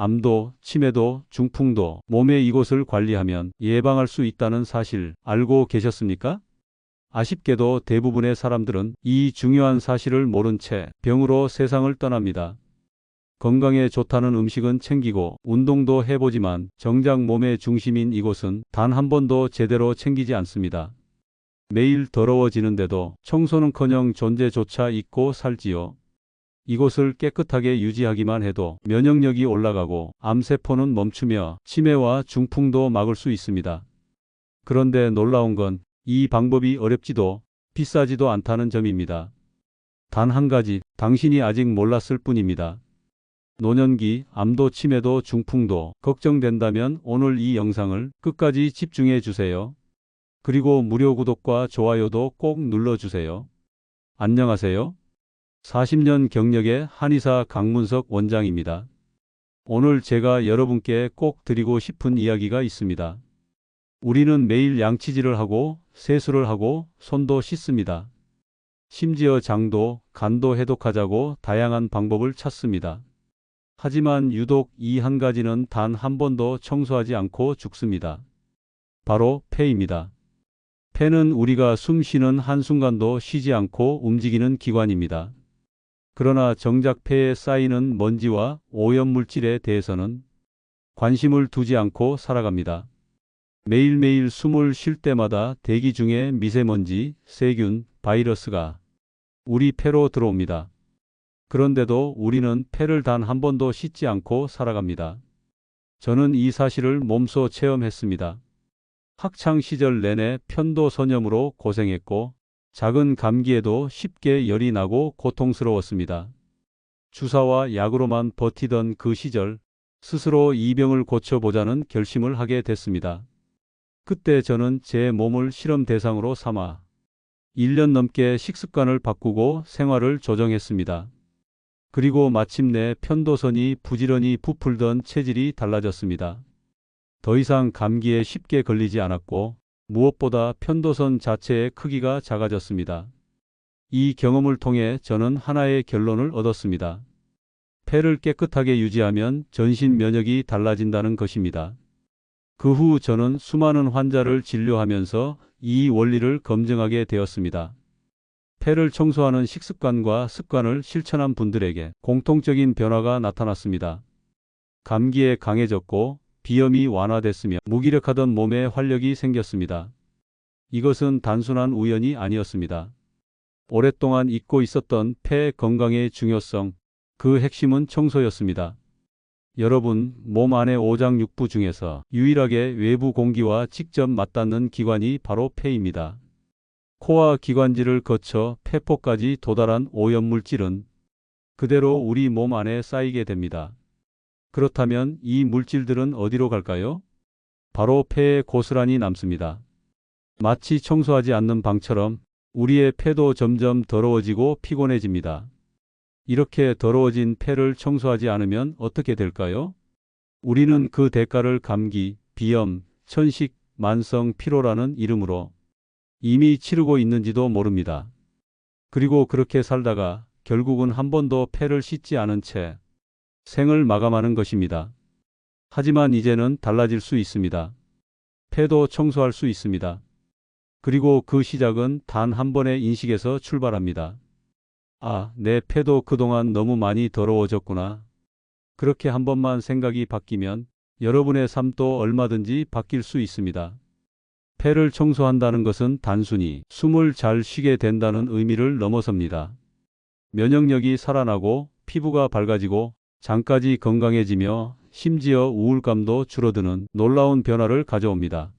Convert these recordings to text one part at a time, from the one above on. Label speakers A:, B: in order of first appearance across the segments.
A: 암도, 치매도, 중풍도 몸의 이곳을 관리하면 예방할 수 있다는 사실 알고 계셨습니까? 아쉽게도 대부분의 사람들은 이 중요한 사실을 모른 채 병으로 세상을 떠납니다. 건강에 좋다는 음식은 챙기고 운동도 해보지만 정작 몸의 중심인 이곳은 단 한 번도 제대로 챙기지 않습니다. 매일 더러워지는데도 청소는커녕 존재조차 잊고 살지요. 이곳을 깨끗하게 유지하기만 해도 면역력이 올라가고 암세포는 멈추며 치매와 중풍도 막을 수 있습니다. 그런데 놀라운 건 이 방법이 어렵지도 비싸지도 않다는 점입니다. 단 한 가지, 당신이 아직 몰랐을 뿐입니다. 노년기, 암도 치매도 중풍도 걱정된다면 오늘 이 영상을 끝까지 집중해 주세요. 그리고 무료 구독과 좋아요도 꼭 눌러주세요. 안녕하세요. 40년 경력의 한의사 강문석 원장입니다. 오늘 제가 여러분께 꼭 드리고 싶은 이야기가 있습니다. 우리는 매일 양치질을 하고 세수를 하고 손도 씻습니다. 심지어 장도, 간도 해독하자고 다양한 방법을 찾습니다. 하지만 유독 이 한 가지는 단 한 번도 청소하지 않고 죽습니다. 바로 폐입니다. 폐는 우리가 숨 쉬는 한순간도 쉬지 않고 움직이는 기관입니다. 그러나 정작 폐에 쌓이는 먼지와 오염물질에 대해서는 관심을 두지 않고 살아갑니다. 매일매일 숨을 쉴 때마다 대기 중에 미세먼지, 세균, 바이러스가 우리 폐로 들어옵니다. 그런데도 우리는 폐를 단 한 번도 씻지 않고 살아갑니다. 저는 이 사실을 몸소 체험했습니다. 학창 시절 내내 편도 선염으로 고생했고 작은 감기에도 쉽게 열이 나고 고통스러웠습니다. 주사와 약으로만 버티던 그 시절 스스로 이 병을 고쳐보자는 결심을 하게 됐습니다. 그때 저는 제 몸을 실험 대상으로 삼아 1년 넘게 식습관을 바꾸고 생활을 조정했습니다. 그리고 마침내 편도선이 부지런히 부풀던 체질이 달라졌습니다. 더 이상 감기에 쉽게 걸리지 않았고 무엇보다 편도선 자체의 크기가 작아졌습니다. 이 경험을 통해 저는 하나의 결론을 얻었습니다. 폐를 깨끗하게 유지하면 전신 면역이 달라진다는 것입니다. 그 후 저는 수많은 환자를 진료하면서 이 원리를 검증하게 되었습니다. 폐를 청소하는 식습관과 습관을 실천한 분들에게 공통적인 변화가 나타났습니다. 감기에 강해졌고 비염이 완화됐으며 무기력하던 몸에 활력이 생겼습니다. 이것은 단순한 우연이 아니었습니다. 오랫동안 잊고 있었던 폐 건강의 중요성, 그 핵심은 청소였습니다. 여러분, 몸 안의 오장육부 중에서 유일하게 외부 공기와 직접 맞닿는 기관이 바로 폐입니다. 코와 기관지를 거쳐 폐포까지 도달한 오염물질은 그대로 우리 몸 안에 쌓이게 됩니다. 그렇다면 이 물질들은 어디로 갈까요? 바로 폐에 고스란히 남습니다. 마치 청소하지 않는 방처럼 우리의 폐도 점점 더러워지고 피곤해집니다. 이렇게 더러워진 폐를 청소하지 않으면 어떻게 될까요? 우리는 그 대가를 감기, 비염, 천식, 만성 피로라는 이름으로 이미 치르고 있는지도 모릅니다. 그리고 그렇게 살다가 결국은 한 번도 폐를 씻지 않은 채 생을 마감하는 것입니다. 하지만 이제는 달라질 수 있습니다. 폐도 청소할 수 있습니다. 그리고 그 시작은 단 한 번의 인식에서 출발합니다. 아, 내 폐도 그동안 너무 많이 더러워졌구나. 그렇게 한 번만 생각이 바뀌면 여러분의 삶도 얼마든지 바뀔 수 있습니다. 폐를 청소한다는 것은 단순히 숨을 잘 쉬게 된다는 의미를 넘어섭니다. 면역력이 살아나고 피부가 밝아지고 장까지 건강해지며 심지어 우울감도 줄어드는 놀라운 변화를 가져옵니다.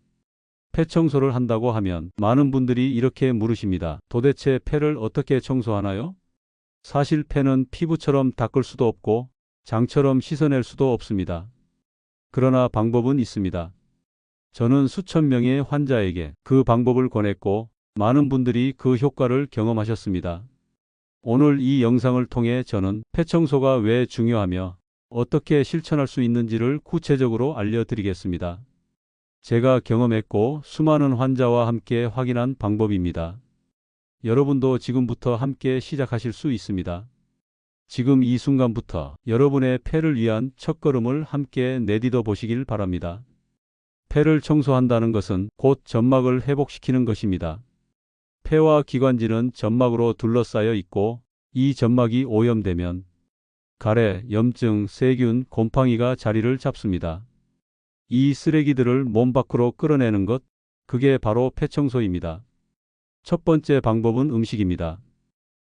A: 폐 청소를 한다고 하면 많은 분들이 이렇게 물으십니다. 도대체 폐를 어떻게 청소하나요? 사실 폐는 피부처럼 닦을 수도 없고 장처럼 씻어낼 수도 없습니다. 그러나 방법은 있습니다. 저는 수천 명의 환자에게 그 방법을 권했고 많은 분들이 그 효과를 경험하셨습니다. 오늘 이 영상을 통해 저는 폐청소가 왜 중요하며 어떻게 실천할 수 있는지를 구체적으로 알려드리겠습니다. 제가 경험했고 수많은 환자와 함께 확인한 방법입니다. 여러분도 지금부터 함께 시작하실 수 있습니다. 지금 이 순간부터 여러분의 폐를 위한 첫걸음을 함께 내디뎌 보시길 바랍니다. 폐를 청소한다는 것은 곧 점막을 회복시키는 것입니다. 폐와 기관지는 점막으로 둘러싸여 있고 이 점막이 오염되면 가래, 염증, 세균, 곰팡이가 자리를 잡습니다. 이 쓰레기들을 몸 밖으로 끌어내는 것, 그게 바로 폐청소입니다. 첫 번째 방법은 음식입니다.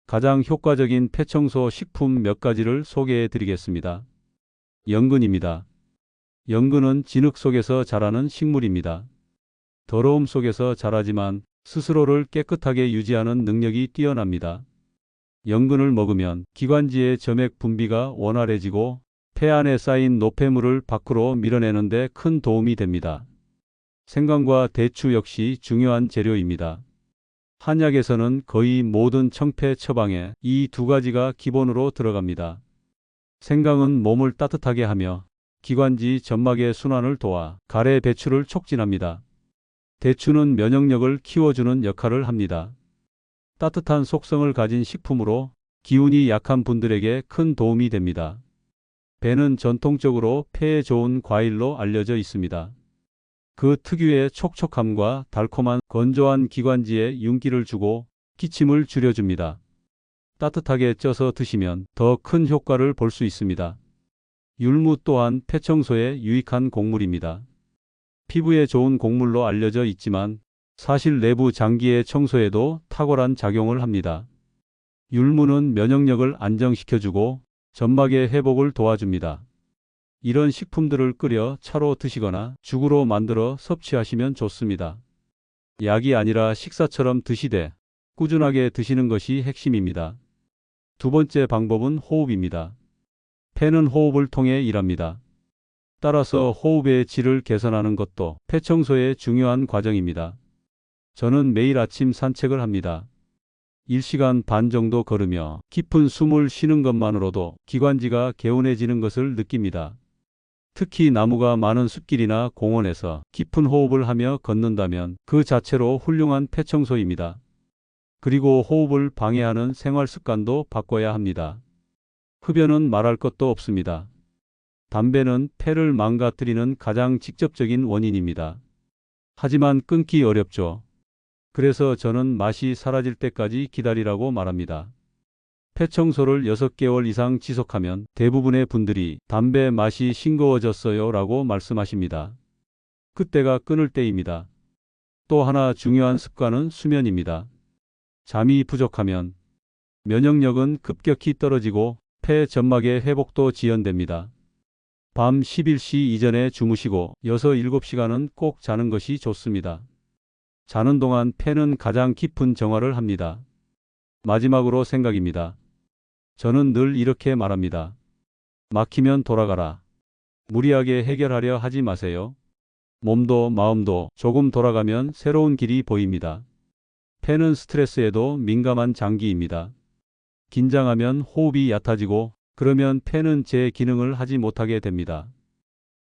A: 가장 효과적인 폐청소 식품 몇 가지를 소개해 드리겠습니다. 연근입니다. 연근은 진흙 속에서 자라는 식물입니다. 더러움 속에서 자라지만 스스로를 깨끗하게 유지하는 능력이 뛰어납니다. 연근을 먹으면 기관지의 점액 분비가 원활해지고 폐 안에 쌓인 노폐물을 밖으로 밀어내는 데 큰 도움이 됩니다. 생강과 대추 역시 중요한 재료입니다. 한약에서는 거의 모든 청폐 처방에 이 두 가지가 기본으로 들어갑니다. 생강은 몸을 따뜻하게 하며 기관지 점막의 순환을 도와 가래 배출을 촉진합니다. 대추는 면역력을 키워주는 역할을 합니다. 따뜻한 속성을 가진 식품으로 기운이 약한 분들에게 큰 도움이 됩니다. 배는 전통적으로 폐에 좋은 과일로 알려져 있습니다. 그 특유의 촉촉함과 달콤한 건조한 기관지에 윤기를 주고 기침을 줄여줍니다. 따뜻하게 쪄서 드시면 더 큰 효과를 볼 수 있습니다. 율무 또한 폐 청소에 유익한 곡물입니다. 피부에 좋은 곡물로 알려져 있지만 사실 내부 장기의 청소에도 탁월한 작용을 합니다. 율무는 면역력을 안정시켜주고 점막의 회복을 도와줍니다. 이런 식품들을 끓여 차로 드시거나 죽으로 만들어 섭취하시면 좋습니다. 약이 아니라 식사처럼 드시되 꾸준하게 드시는 것이 핵심입니다. 두 번째 방법은 호흡입니다. 폐는 호흡을 통해 일합니다. 따라서 호흡의 질을 개선하는 것도 폐청소의 중요한 과정입니다. 저는 매일 아침 산책을 합니다. 1시간 반 정도 걸으며 깊은 숨을 쉬는 것만으로도 기관지가 개운해지는 것을 느낍니다. 특히 나무가 많은 숲길이나 공원에서 깊은 호흡을 하며 걷는다면 그 자체로 훌륭한 폐청소입니다. 그리고 호흡을 방해하는 생활 습관도 바꿔야 합니다. 흡연은 말할 것도 없습니다. 담배는 폐를 망가뜨리는 가장 직접적인 원인입니다. 하지만 끊기 어렵죠. 그래서 저는 맛이 사라질 때까지 기다리라고 말합니다. 폐 청소를 6개월 이상 지속하면 대부분의 분들이 담배 맛이 싱거워졌어요 라고 말씀하십니다. 그때가 끊을 때입니다. 또 하나 중요한 습관은 수면입니다. 잠이 부족하면 면역력은 급격히 떨어지고 폐 점막의 회복도 지연됩니다. 밤 11시 이전에 주무시고 6, 7시간은 꼭 자는 것이 좋습니다. 자는 동안 폐는 가장 깊은 정화를 합니다. 마지막으로 생각입니다. 저는 늘 이렇게 말합니다. 막히면 돌아가라. 무리하게 해결하려 하지 마세요. 몸도 마음도 조금 돌아가면 새로운 길이 보입니다. 폐는 스트레스에도 민감한 장기입니다. 긴장하면 호흡이 얕아지고 그러면 폐는 제 기능을 하지 못하게 됩니다.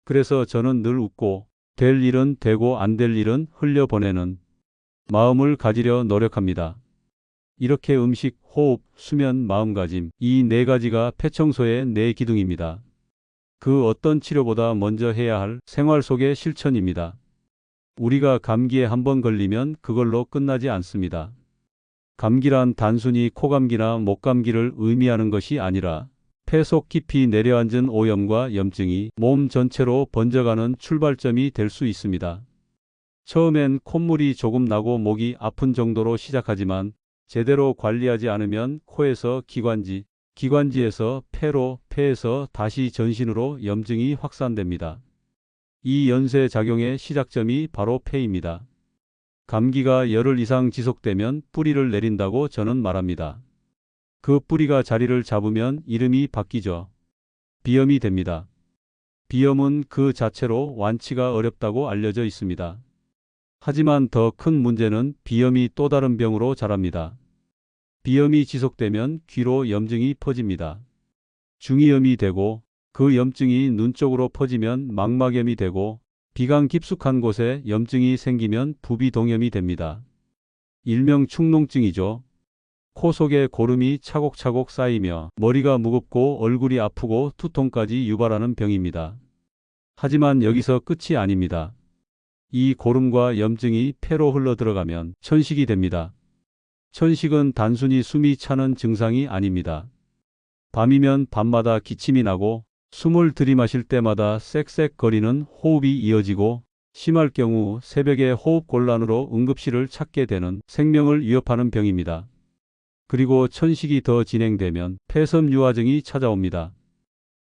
A: 그래서 저는 늘 웃고 될 일은 되고 안 될 일은 흘려보내는 마음을 가지려 노력합니다. 이렇게 음식, 호흡, 수면, 마음가짐 이 네 가지가 폐청소의 네 기둥입니다. 그 어떤 치료보다 먼저 해야 할 생활 속의 실천입니다. 우리가 감기에 한번 걸리면 그걸로 끝나지 않습니다. 감기란 단순히 코감기나 목감기를 의미하는 것이 아니라 폐속 깊이 내려앉은 오염과 염증이 몸 전체로 번져가는 출발점이 될 수 있습니다. 처음엔 콧물이 조금 나고 목이 아픈 정도로 시작하지만 제대로 관리하지 않으면 코에서 기관지, 기관지에서 폐로, 폐에서 다시 전신으로 염증이 확산됩니다. 이 연쇄 작용의 시작점이 바로 폐입니다. 감기가 열흘 이상 지속되면 뿌리를 내린다고 저는 말합니다. 그 뿌리가 자리를 잡으면 이름이 바뀌죠. 비염이 됩니다. 비염은 그 자체로 완치가 어렵다고 알려져 있습니다. 하지만 더 큰 문제는 비염이 또 다른 병으로 자랍니다. 비염이 지속되면 귀로 염증이 퍼집니다. 중이염이 되고 그 염증이 눈 쪽으로 퍼지면 망막염이 되고 비강 깊숙한 곳에 염증이 생기면 부비동염이 됩니다. 일명 축농증이죠. 코 속에 고름이 차곡차곡 쌓이며 머리가 무겁고 얼굴이 아프고 두통까지 유발하는 병입니다. 하지만 여기서 끝이 아닙니다. 이 고름과 염증이 폐로 흘러 들어가면 천식이 됩니다. 천식은 단순히 숨이 차는 증상이 아닙니다. 밤이면 밤마다 기침이 나고 숨을 들이마실 때마다 쌕쌕 거리는 호흡이 이어지고 심할 경우 새벽에 호흡 곤란으로 응급실을 찾게 되는 생명을 위협하는 병입니다. 그리고 천식이 더 진행되면 폐섬유화증이 찾아옵니다.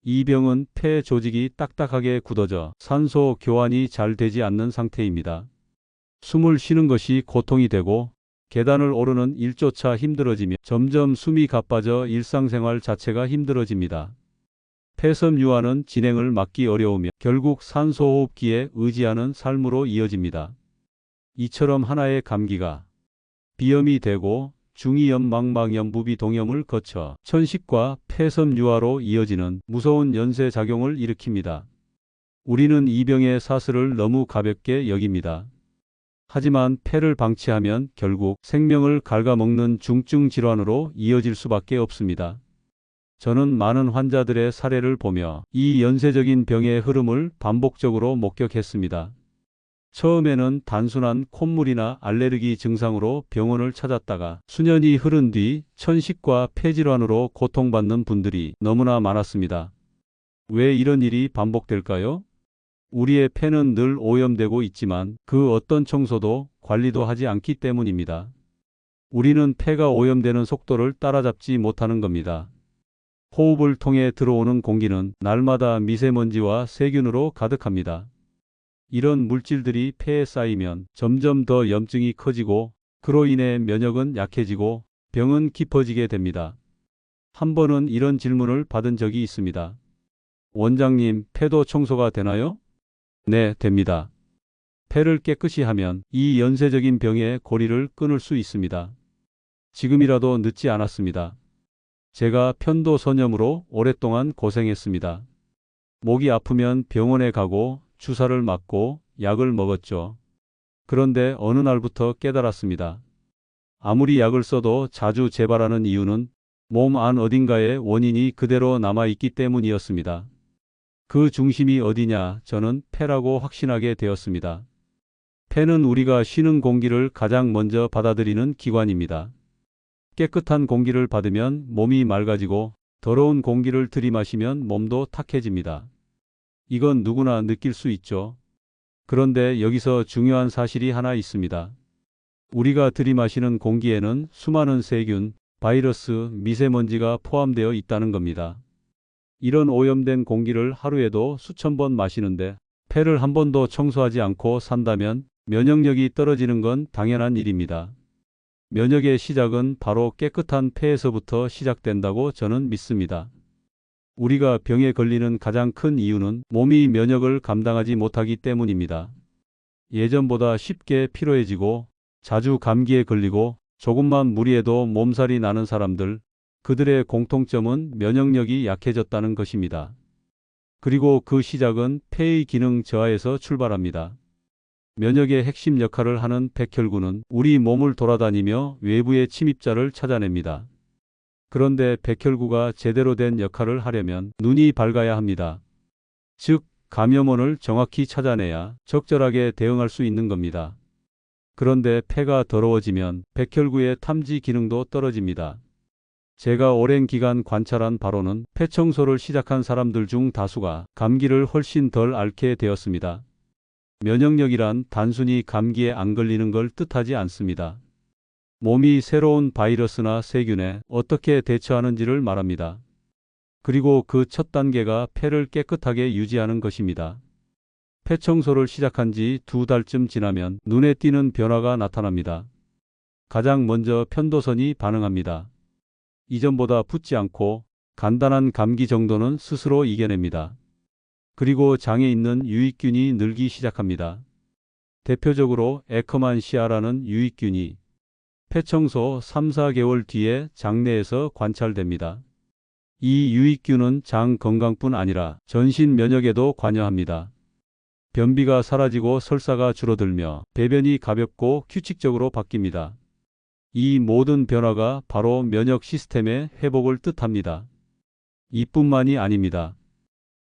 A: 이 병은 폐 조직이 딱딱하게 굳어져 산소 교환이 잘 되지 않는 상태입니다. 숨을 쉬는 것이 고통이 되고 계단을 오르는 일조차 힘들어지며 점점 숨이 가빠져 일상생활 자체가 힘들어집니다. 폐섬유화는 진행을 막기 어려우며 결국 산소호흡기에 의지하는 삶으로 이어집니다. 이처럼 하나의 감기가 비염이 되고 중이염, 망막염, 부비동염을 거쳐 천식과 폐섬유화로 이어지는 무서운 연쇄작용을 일으킵니다. 우리는 이 병의 사슬을 너무 가볍게 여깁니다. 하지만 폐를 방치하면 결국 생명을 갉아먹는 중증 질환으로 이어질 수밖에 없습니다. 저는 많은 환자들의 사례를 보며 이 연쇄적인 병의 흐름을 반복적으로 목격했습니다. 처음에는 단순한 콧물이나 알레르기 증상으로 병원을 찾았다가 수년이 흐른 뒤 천식과 폐질환으로 고통받는 분들이 너무나 많았습니다. 왜 이런 일이 반복될까요? 우리의 폐는 늘 오염되고 있지만 그 어떤 청소도 관리도 하지 않기 때문입니다. 우리는 폐가 오염되는 속도를 따라잡지 못하는 겁니다. 호흡을 통해 들어오는 공기는 날마다 미세먼지와 세균으로 가득합니다. 이런 물질들이 폐에 쌓이면 점점 더 염증이 커지고 그로 인해 면역은 약해지고 병은 깊어지게 됩니다. 한 번은 이런 질문을 받은 적이 있습니다. 원장님, 폐도 청소가 되나요? 네, 됩니다. 폐를 깨끗이 하면 이 연쇄적인 병의 고리를 끊을 수 있습니다. 지금이라도 늦지 않았습니다. 제가 편도선염으로 오랫동안 고생했습니다. 목이 아프면 병원에 가고 주사를 맞고 약을 먹었죠. 그런데 어느 날부터 깨달았습니다. 아무리 약을 써도 자주 재발하는 이유는 몸 안 어딘가에 원인이 그대로 남아있기 때문이었습니다. 그 중심이 어디냐 저는 폐라고 확신하게 되었습니다. 폐는 우리가 쉬는 공기를 가장 먼저 받아들이는 기관입니다. 깨끗한 공기를 받으면 몸이 맑아지고 더러운 공기를 들이마시면 몸도 탁해집니다. 이건 누구나 느낄 수 있죠. 그런데 여기서 중요한 사실이 하나 있습니다. 우리가 들이마시는 공기에는 수많은 세균, 바이러스, 미세먼지가 포함되어 있다는 겁니다. 이런 오염된 공기를 하루에도 수천 번 마시는데 폐를 한 번도 청소하지 않고 산다면 면역력이 떨어지는 건 당연한 일입니다. 면역의 시작은 바로 깨끗한 폐에서부터 시작된다고 저는 믿습니다. 우리가 병에 걸리는 가장 큰 이유는 몸이 면역을 감당하지 못하기 때문입니다. 예전보다 쉽게 피로해지고 자주 감기에 걸리고 조금만 무리해도 몸살이 나는 사람들, 그들의 공통점은 면역력이 약해졌다는 것입니다. 그리고 그 시작은 폐의 기능 저하에서 출발합니다. 면역의 핵심 역할을 하는 백혈구는 우리 몸을 돌아다니며 외부의 침입자를 찾아냅니다. 그런데 백혈구가 제대로 된 역할을 하려면 눈이 밝아야 합니다. 즉, 감염원을 정확히 찾아내야 적절하게 대응할 수 있는 겁니다. 그런데 폐가 더러워지면 백혈구의 탐지 기능도 떨어집니다. 제가 오랜 기간 관찰한 바로는 폐 청소를 시작한 사람들 중 다수가 감기를 훨씬 덜 앓게 되었습니다. 면역력이란 단순히 감기에 안 걸리는 걸 뜻하지 않습니다. 몸이 새로운 바이러스나 세균에 어떻게 대처하는지를 말합니다. 그리고 그 첫 단계가 폐를 깨끗하게 유지하는 것입니다. 폐 청소를 시작한 지 두 달쯤 지나면 눈에 띄는 변화가 나타납니다. 가장 먼저 편도선이 반응합니다. 이전보다 붓지 않고 간단한 감기 정도는 스스로 이겨냅니다. 그리고 장에 있는 유익균이 늘기 시작합니다. 대표적으로 에커만시아라는 유익균이 폐청소 3, 4개월 뒤에 장내에서 관찰됩니다. 이 유익균은 장 건강뿐 아니라 전신 면역에도 관여합니다. 변비가 사라지고 설사가 줄어들며 배변이 가볍고 규칙적으로 바뀝니다. 이 모든 변화가 바로 면역 시스템의 회복을 뜻합니다. 이뿐만이 아닙니다.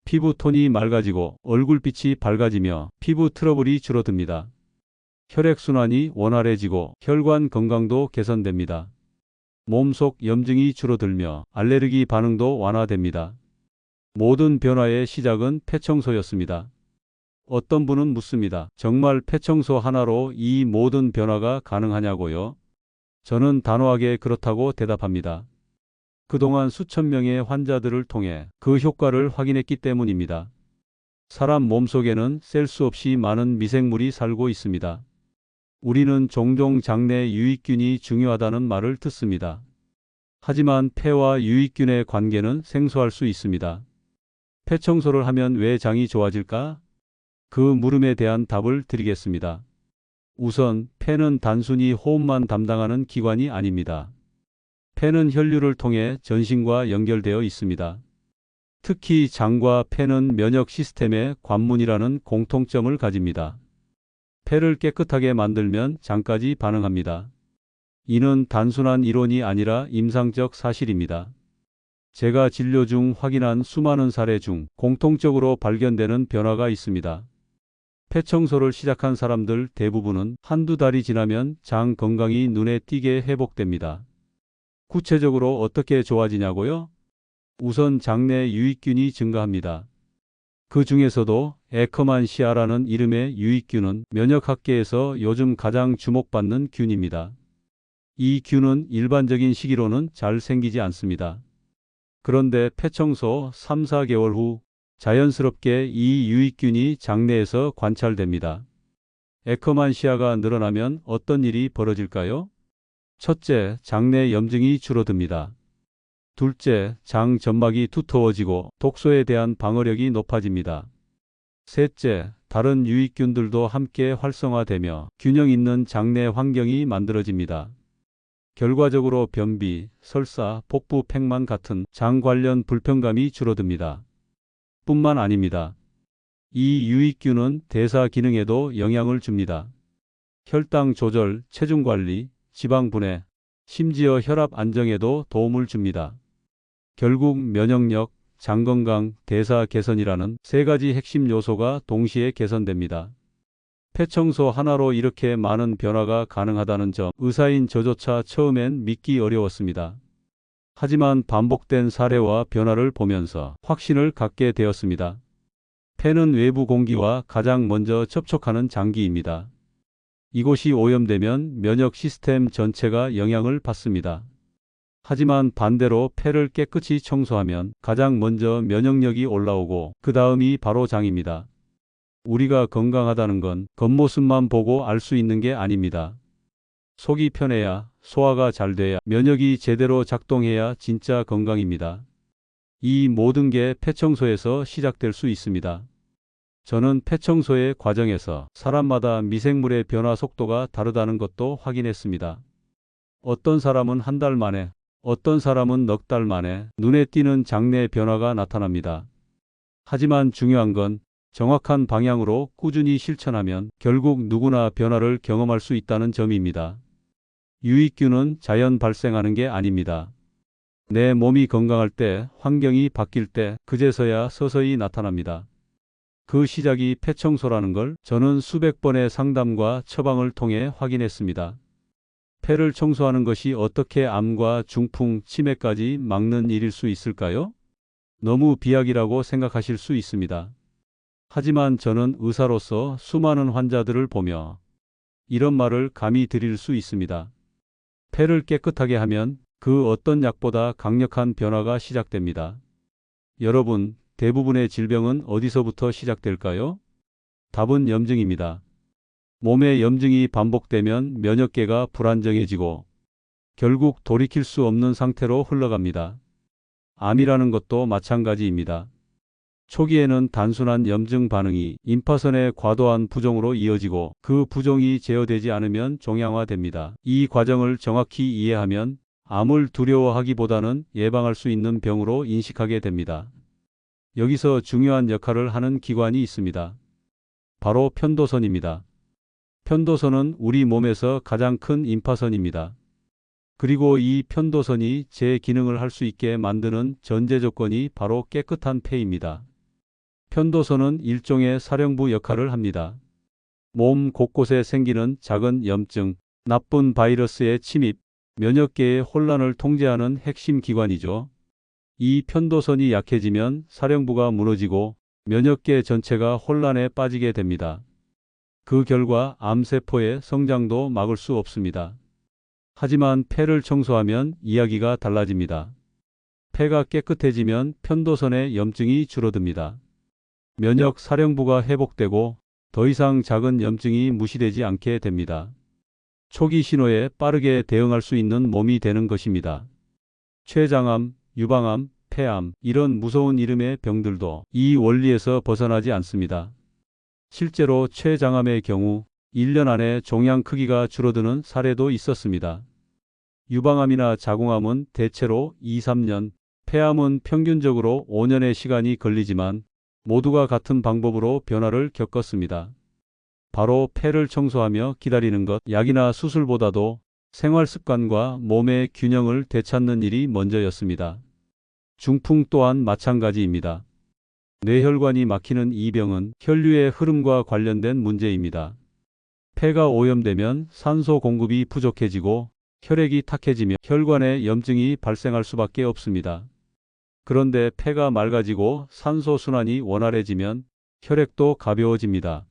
A: 피부 톤이 맑아지고 얼굴빛이 밝아지며 피부 트러블이 줄어듭니다. 혈액순환이 원활해지고 혈관 건강도 개선됩니다. 몸속 염증이 줄어들며 알레르기 반응도 완화됩니다. 모든 변화의 시작은 폐청소였습니다. 어떤 분은 묻습니다. 정말 폐청소 하나로 이 모든 변화가 가능하냐고요? 저는 단호하게 그렇다고 대답합니다. 그동안 수천 명의 환자들을 통해 그 효과를 확인했기 때문입니다. 사람 몸속에는 셀 수 없이 많은 미생물이 살고 있습니다. 우리는 종종 장내 유익균이 중요하다는 말을 듣습니다. 하지만 폐와 유익균의 관계는 생소할 수 있습니다. 폐 청소를 하면 왜 장이 좋아질까? 그 물음에 대한 답을 드리겠습니다. 우선 폐는 단순히 호흡만 담당하는 기관이 아닙니다. 폐는 혈류를 통해 전신과 연결되어 있습니다. 특히 장과 폐는 면역 시스템의 관문이라는 공통점을 가집니다. 폐를 깨끗하게 만들면 장까지 반응합니다. 이는 단순한 이론이 아니라 임상적 사실입니다. 제가 진료 중 확인한 수많은 사례 중 공통적으로 발견되는 변화가 있습니다. 폐 청소를 시작한 사람들 대부분은 한두 달이 지나면 장 건강이 눈에 띄게 회복됩니다. 구체적으로 어떻게 좋아지냐고요? 우선 장내 유익균이 증가합니다. 그 중에서도 에커만시아라는 이름의 유익균은 면역학계에서 요즘 가장 주목받는 균입니다. 이 균은 일반적인 시기로는 잘 생기지 않습니다. 그런데 폐청소 3, 4개월 후 자연스럽게 이 유익균이 장내에서 관찰됩니다. 에커만시아가 늘어나면 어떤 일이 벌어질까요? 첫째, 장내 염증이 줄어듭니다. 둘째, 장 점막이 두터워지고 독소에 대한 방어력이 높아집니다. 셋째, 다른 유익균들도 함께 활성화되며 균형 있는 장내 환경이 만들어집니다. 결과적으로 변비, 설사, 복부 팽만 같은 장 관련 불편감이 줄어듭니다. 뿐만 아닙니다. 이 유익균은 대사 기능에도 영향을 줍니다. 혈당 조절, 체중 관리, 지방 분해, 심지어 혈압 안정에도 도움을 줍니다. 결국 면역력, 장 건강, 대사 개선이라는 세 가지 핵심 요소가 동시에 개선됩니다. 폐청소 하나로 이렇게 많은 변화가 가능하다는 점 의사인 저조차 처음엔 믿기 어려웠습니다. 하지만 반복된 사례와 변화를 보면서 확신을 갖게 되었습니다. 폐는 외부 공기와 가장 먼저 접촉하는 장기입니다. 이곳이 오염되면 면역 시스템 전체가 영향을 받습니다. 하지만 반대로 폐를 깨끗이 청소하면 가장 먼저 면역력이 올라오고 그 다음이 바로 장입니다. 우리가 건강하다는 건 겉모습만 보고 알 수 있는 게 아닙니다. 속이 편해야 소화가 잘 돼야 면역이 제대로 작동해야 진짜 건강입니다. 이 모든 게 폐청소에서 시작될 수 있습니다. 저는 폐청소의 과정에서 사람마다 미생물의 변화 속도가 다르다는 것도 확인했습니다. 어떤 사람은 한 달 만에, 어떤 사람은 넉 달 만에 눈에 띄는 장내 변화가 나타납니다. 하지만 중요한 건 정확한 방향으로 꾸준히 실천하면 결국 누구나 변화를 경험할 수 있다는 점입니다. 유익균은 자연 발생하는 게 아닙니다. 내 몸이 건강할 때, 환경이 바뀔 때, 그제서야 서서히 나타납니다. 그 시작이 폐청소라는 걸 저는 수백 번의 상담과 처방을 통해 확인했습니다. 폐를 청소하는 것이 어떻게 암과 중풍, 치매까지 막는 일일 수 있을까요? 너무 비약이라고 생각하실 수 있습니다. 하지만 저는 의사로서 수많은 환자들을 보며 이런 말을 감히 드릴 수 있습니다. 폐를 깨끗하게 하면 그 어떤 약보다 강력한 변화가 시작됩니다. 여러분, 대부분의 질병은 어디서부터 시작될까요? 답은 염증입니다. 몸의 염증이 반복되면 면역계가 불안정해지고 결국 돌이킬 수 없는 상태로 흘러갑니다. 암이라는 것도 마찬가지입니다. 초기에는 단순한 염증 반응이 임파선의 과도한 부종으로 이어지고 그 부종이 제어되지 않으면 종양화됩니다. 이 과정을 정확히 이해하면 암을 두려워하기보다는 예방할 수 있는 병으로 인식하게 됩니다. 여기서 중요한 역할을 하는 기관이 있습니다. 바로 편도선입니다. 편도선은 우리 몸에서 가장 큰 임파선입니다. 그리고 이 편도선이 제 기능을 할 수 있게 만드는 전제 조건이 바로 깨끗한 폐입니다. 편도선은 일종의 사령부 역할을 합니다. 몸 곳곳에 생기는 작은 염증, 나쁜 바이러스의 침입, 면역계의 혼란을 통제하는 핵심 기관이죠. 이 편도선이 약해지면 사령부가 무너지고 면역계 전체가 혼란에 빠지게 됩니다. 그 결과 암세포의 성장도 막을 수 없습니다. 하지만 폐를 청소하면 이야기가 달라집니다. 폐가 깨끗해지면 편도선의 염증이 줄어듭니다. 면역 사령부가 회복되고 더 이상 작은 염증이 무시되지 않게 됩니다. 초기 신호에 빠르게 대응할 수 있는 몸이 되는 것입니다. 췌장암, 유방암, 폐암, 이런 무서운 이름의 병들도 이 원리에서 벗어나지 않습니다. 실제로 췌장암의 경우 1년 안에 종양 크기가 줄어드는 사례도 있었습니다. 유방암이나 자궁암은 대체로 2, 3년, 폐암은 평균적으로 5년의 시간이 걸리지만 모두가 같은 방법으로 변화를 겪었습니다. 바로 폐를 청소하며 기다리는 것, 약이나 수술보다도 생활 습관과 몸의 균형을 되찾는 일이 먼저였습니다. 중풍 또한 마찬가지입니다. 뇌혈관이 막히는 이 병은 혈류의 흐름과 관련된 문제입니다. 폐가 오염되면 산소 공급이 부족해지고 혈액이 탁해지며 혈관에 염증이 발생할 수밖에 없습니다. 그런데 폐가 맑아지고 산소 순환이 원활해지면 혈액도 가벼워집니다.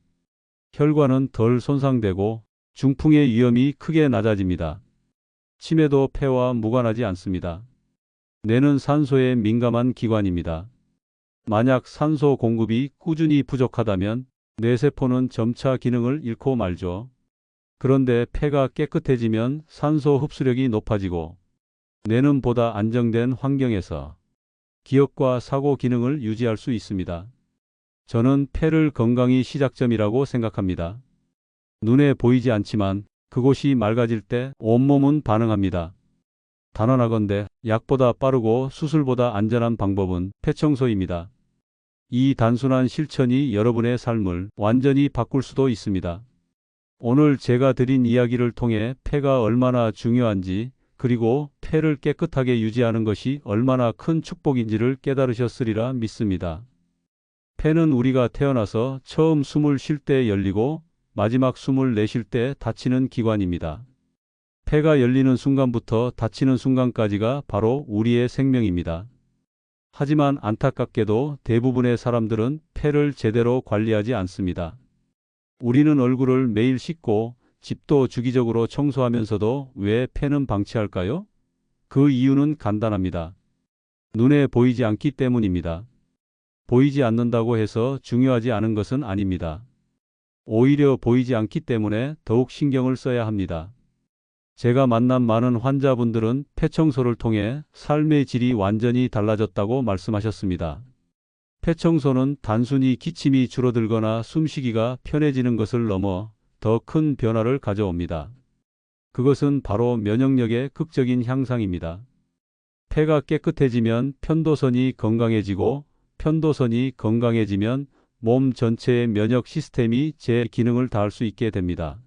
A: 혈관은 덜 손상되고 중풍의 위험이 크게 낮아집니다. 치매도 폐와 무관하지 않습니다. 뇌는 산소에 민감한 기관입니다. 만약 산소 공급이 꾸준히 부족하다면 뇌세포는 점차 기능을 잃고 말죠. 그런데 폐가 깨끗해지면 산소 흡수력이 높아지고 뇌는 보다 안정된 환경에서 기억과 사고 기능을 유지할 수 있습니다. 저는 폐를 건강이 시작점이라고 생각합니다. 눈에 보이지 않지만 그곳이 맑아질 때 온몸은 반응합니다. 단언하건대 약보다 빠르고 수술보다 안전한 방법은 폐청소입니다. 이 단순한 실천이 여러분의 삶을 완전히 바꿀 수도 있습니다. 오늘 제가 드린 이야기를 통해 폐가 얼마나 중요한지 그리고 폐를 깨끗하게 유지하는 것이 얼마나 큰 축복인지를 깨달으셨으리라 믿습니다. 폐는 우리가 태어나서 처음 숨을 쉴 때 열리고 마지막 숨을 내쉴 때 닫히는 기관입니다. 폐가 열리는 순간부터 닫히는 순간까지가 바로 우리의 생명입니다. 하지만 안타깝게도 대부분의 사람들은 폐를 제대로 관리하지 않습니다. 우리는 얼굴을 매일 씻고 집도 주기적으로 청소하면서도 왜 폐는 방치할까요? 그 이유는 간단합니다. 눈에 보이지 않기 때문입니다. 보이지 않는다고 해서 중요하지 않은 것은 아닙니다. 오히려 보이지 않기 때문에 더욱 신경을 써야 합니다. 제가 만난 많은 환자분들은 폐청소를 통해 삶의 질이 완전히 달라졌다고 말씀하셨습니다. 폐청소는 단순히 기침이 줄어들거나 숨쉬기가 편해지는 것을 넘어 더 큰 변화를 가져옵니다. 그것은 바로 면역력의 극적인 향상입니다. 폐가 깨끗해지면 편도선이 건강해지고 편도선이 건강해지면 몸 전체의 면역 시스템이 제 기능을 다할 수 있게 됩니다.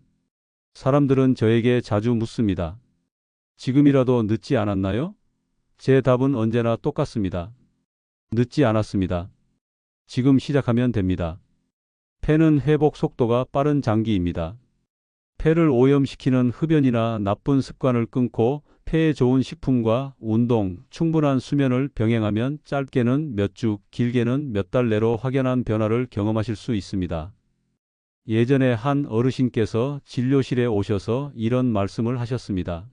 A: 사람들은 저에게 자주 묻습니다. 지금이라도 늦지 않았나요? 제 답은 언제나 똑같습니다. 늦지 않았습니다. 지금 시작하면 됩니다. 폐는 회복 속도가 빠른 장기입니다. 폐를 오염시키는 흡연이나 나쁜 습관을 끊고 폐에 좋은 식품과 운동, 충분한 수면을 병행하면 짧게는 몇 주, 길게는 몇 달 내로 확연한 변화를 경험하실 수 있습니다. 예전에 한 어르신께서 진료실에 오셔서 이런 말씀을 하셨습니다.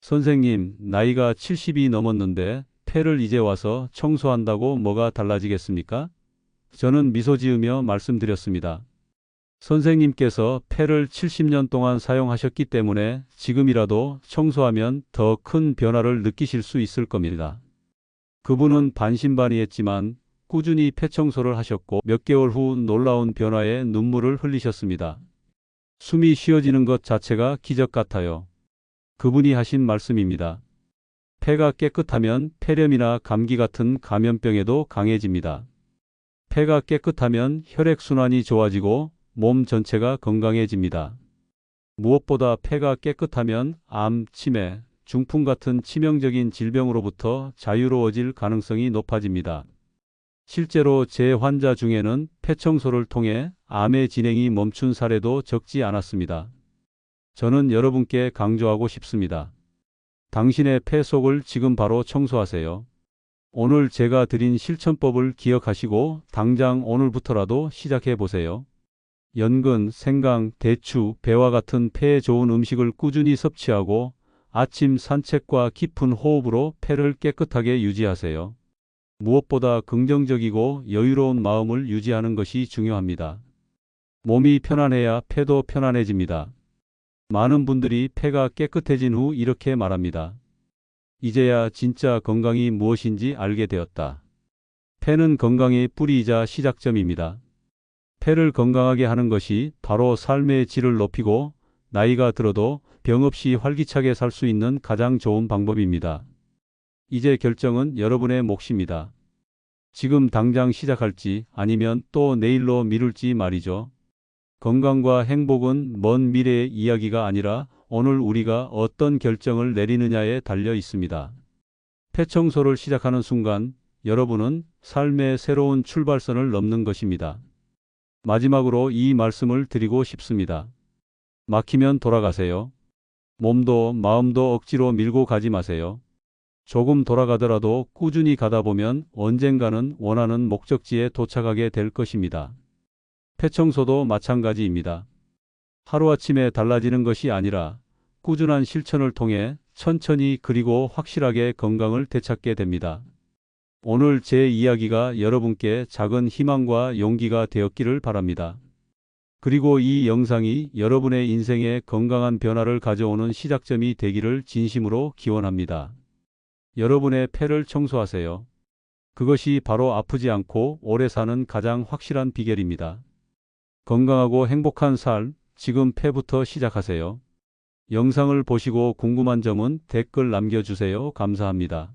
A: 선생님, 나이가 70이 넘었는데 폐를 이제 와서 청소한다고 뭐가 달라지겠습니까? 저는 미소 지으며 말씀드렸습니다. 선생님께서 폐를 70년 동안 사용하셨기 때문에 지금이라도 청소하면 더 큰 변화를 느끼실 수 있을 겁니다. 그분은 반신반의했지만 꾸준히 폐청소를 하셨고 몇 개월 후 놀라운 변화에 눈물을 흘리셨습니다. 숨이 쉬어지는 것 자체가 기적 같아요. 그분이 하신 말씀입니다. 폐가 깨끗하면 폐렴이나 감기 같은 감염병에도 강해집니다. 폐가 깨끗하면 혈액순환이 좋아지고 몸 전체가 건강해집니다. 무엇보다 폐가 깨끗하면 암, 치매, 중풍 같은 치명적인 질병으로부터 자유로워질 가능성이 높아집니다. 실제로 제 환자 중에는 폐청소를 통해 암의 진행이 멈춘 사례도 적지 않았습니다. 저는 여러분께 강조하고 싶습니다. 당신의 폐 속을 지금 바로 청소하세요. 오늘 제가 드린 실천법을 기억하시고 당장 오늘부터라도 시작해 보세요. 연근, 생강, 대추, 배와 같은 폐에 좋은 음식을 꾸준히 섭취하고 아침 산책과 깊은 호흡으로 폐를 깨끗하게 유지하세요. 무엇보다 긍정적이고 여유로운 마음을 유지하는 것이 중요합니다. 몸이 편안해야 폐도 편안해집니다. 많은 분들이 폐가 깨끗해진 후 이렇게 말합니다. 이제야 진짜 건강이 무엇인지 알게 되었다. 폐는 건강의 뿌리이자 시작점입니다. 폐를 건강하게 하는 것이 바로 삶의 질을 높이고 나이가 들어도 병 없이 활기차게 살 수 있는 가장 좋은 방법입니다. 이제 결정은 여러분의 몫입니다. 지금 당장 시작할지 아니면 또 내일로 미룰지 말이죠. 건강과 행복은 먼 미래의 이야기가 아니라 오늘 우리가 어떤 결정을 내리느냐에 달려 있습니다. 폐청소를 시작하는 순간 여러분은 삶의 새로운 출발선을 넘는 것입니다. 마지막으로 이 말씀을 드리고 싶습니다. 막히면 돌아가세요. 몸도 마음도 억지로 밀고 가지 마세요. 조금 돌아가더라도 꾸준히 가다 보면 언젠가는 원하는 목적지에 도착하게 될 것입니다. 폐청소도 마찬가지입니다. 하루아침에 달라지는 것이 아니라 꾸준한 실천을 통해 천천히 그리고 확실하게 건강을 되찾게 됩니다. 오늘 제 이야기가 여러분께 작은 희망과 용기가 되었기를 바랍니다. 그리고 이 영상이 여러분의 인생에 건강한 변화를 가져오는 시작점이 되기를 진심으로 기원합니다. 여러분의 폐를 청소하세요. 그것이 바로 아프지 않고 오래 사는 가장 확실한 비결입니다. 건강하고 행복한 삶, 지금 폐부터 시작하세요. 영상을 보시고 궁금한 점은 댓글 남겨주세요. 감사합니다.